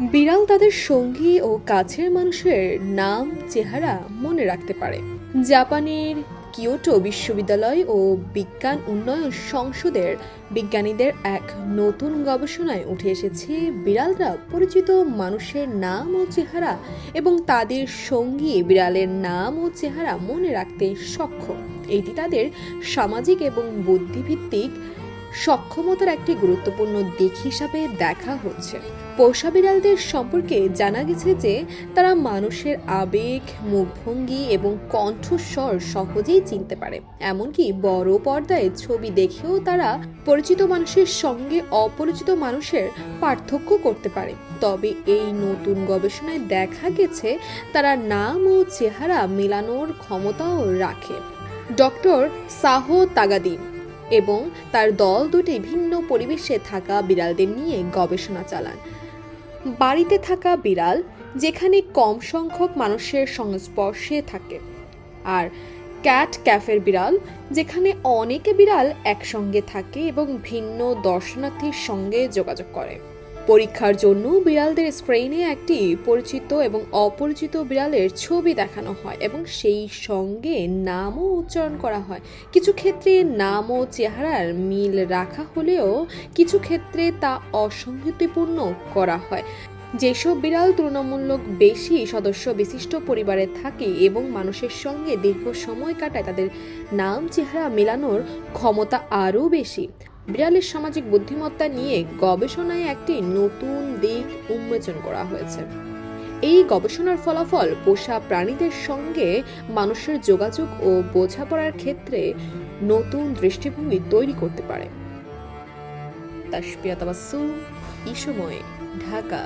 বিড়াল তাদের সঙ্গী ও কাছের মানুষের নাম, চেহারা মনে রাখতে পারে। জাপানের কিয়োটো বিশ্ববিদ্যালয় ও বিজ্ঞান উন্নয়ন সংসদের বিজ্ঞানীদের এক নতুন গবেষণায় উঠে এসেছে বিড়ালরা পরিচিত মানুষের নাম ও চেহারা এবং তাদের সঙ্গী বিড়ালের নাম ও চেহারা মনে রাখতে সক্ষম। এটি তাদের সামাজিক এবং বুদ্ধিভিত্তিক সক্ষমতার একটি গুরুত্বপূর্ণ দিক হিসাবে দেখা হচ্ছে। পোষা বিড়ালদের সম্পর্কে জানা গেছে যে, তারা মানুষের আবেগ, মুখভঙ্গি এবং কণ্ঠস্বর সহজেই চিনতে পারে। এমনকি বড় পর্দায় ছবি দেখেও তারা পরিচিত মানুষের সঙ্গে অপরিচিত মানুষের পার্থক্য করতে পারে। তবে এই নতুন গবেষণায় দেখা গেছে, তারা নাম ও চেহারা মেলানোর ক্ষমতাও রাখে। ডক্টর সাহো তাগাদি এবং তার দল দুটি ভিন্ন পরিবেশে থাকা বিড়ালদের নিয়ে গবেষণা চালান। বাড়িতে থাকা বিড়াল যেখানে কম সংখ্যক মানুষের সংস্পর্শে থাকে আর ক্যাট ক্যাফের বিড়াল যেখানে অনেকে বিড়াল একসঙ্গে থাকে এবং ভিন্ন দর্শনার্থীর সঙ্গে যোগাযোগ করে। পরীক্ষার জন্য বিড়ালদের স্ক্রিনে একটি পরিচিত এবং অপরিচিত বিড়ালের ছবি দেখানো হয় এবং সেই সঙ্গে নামও উচ্চারণ করা হয়। কিছু ক্ষেত্রে নাম ও চেহারার মিল রাখা হলেও কিছু ক্ষেত্রে তা অসঙ্গতিপূর্ণ করা হয়। যেসব বিড়াল তুলনামূলক বেশি সদস্য বিশিষ্ট পরিবারে থাকে এবং মানুষের সঙ্গে দীর্ঘ সময় কাটায়, তাদের নাম চেহারা মেলানোর ক্ষমতা আরও বেশি। বিড়ালের সামাজিক বুদ্ধিমত্তা নিয়ে গবেষণায় একটি নতুন দিক উন্মোচন করা হয়েছে। এই গবেষণার ফলাফল পোষা প্রাণীদের সঙ্গে মানুষের যোগাযোগ ও বোঝাপড়ার ক্ষেত্রে নতুন দৃষ্টিভঙ্গি তৈরি করতে পারে। তাসপিয়া তাবাসসুম এই সময় ঢাকা।